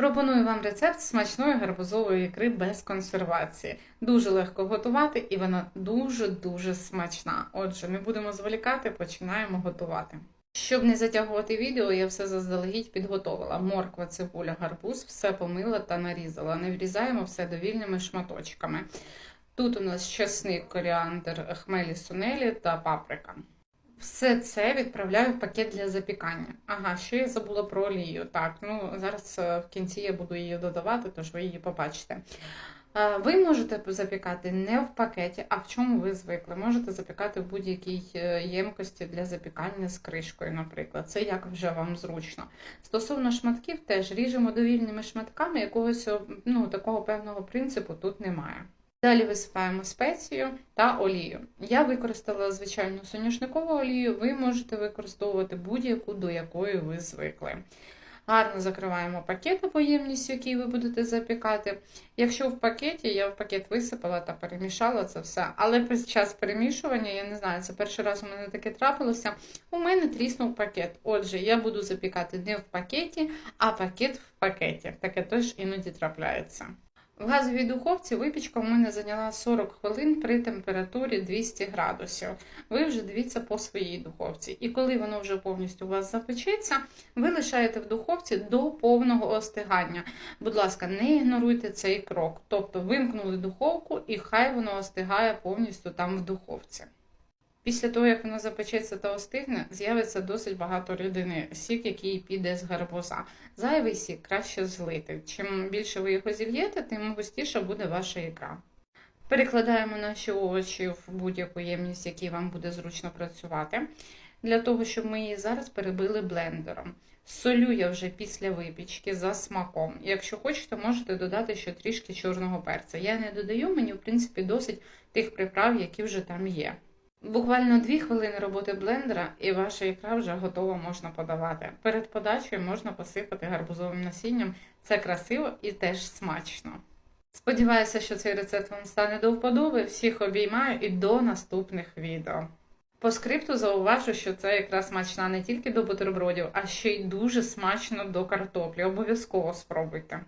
Пропоную вам рецепт смачної гарбузової ікри без консервації. Дуже легко готувати і вона дуже-дуже смачна. Отже, не будемо зволікати, починаємо готувати. Щоб не затягувати відео, я все заздалегідь підготовила. Морква, цибуля, гарбуз, все помила та нарізала. Не врізаємо все довільними шматочками. Тут у нас чесник, коріандр, хмелі сунелі та паприка. Все це відправляю в пакет для запікання. Ага, ще я забула про олію. Так, ну зараз е, в кінці я буду її додавати, тож ви її побачите. Е, Ви можете запікати не в пакеті, а в чому ви звикли. Можете запікати в будь-якій е, ємкості для запікання з кришкою, наприклад. Це як вже вам зручно. Стосовно шматків, теж ріжемо довільними шматками, якогось ну, такого певного принципу тут немає. Далі висипаємо спецію та олію. Я використала звичайну соняшникову олію, ви можете використовувати будь-яку, до якої ви звикли. Гарно закриваємо пакет або ємність, в якій ви будете запікати. Якщо в пакеті, я в пакет висипала та перемішала це все. Але під час перемішування, я не знаю, це перший раз у мене таке трапилося. У мене тріснув пакет. Отже, я буду запікати не в пакеті, а пакет в пакеті. Таке теж іноді трапляється. В газовій духовці випічка у мене зайняла 40 хвилин при температурі 200 градусів. Ви вже дивіться по своїй духовці. І коли воно вже повністю у вас запечеться, ви лишаєте в духовці до повного остигання. Будь ласка, не ігноруйте цей крок. Тобто вимкнули духовку і хай воно остигає повністю там в духовці. Після того, як воно запечеться та остигне, з'явиться досить багато рідини, сік, який піде з гарбуза. Зайвий сік краще злити. Чим більше ви його зільєте, тим густіша буде ваша ікра. Перекладаємо наші овочі в будь-яку ємність, якій вам буде зручно працювати, для того, щоб ми її зараз перебили блендером. Солю я вже після випічки за смаком. Якщо хочете, можете додати ще трішки чорного перця. Я не додаю, мені в принципі досить тих приправ, які вже там є. Буквально 2 хвилини роботи блендера і ваша ікра вже готова можна подавати. Перед подачею можна посипати гарбузовим насінням. Це красиво і теж смачно. Сподіваюся, що цей рецепт вам стане до вподоби. Всіх обіймаю і до наступних відео. По скрипту зауважу, що це якраз смачна не тільки до бутербродів, а ще й дуже смачно до картоплі. Обов'язково спробуйте.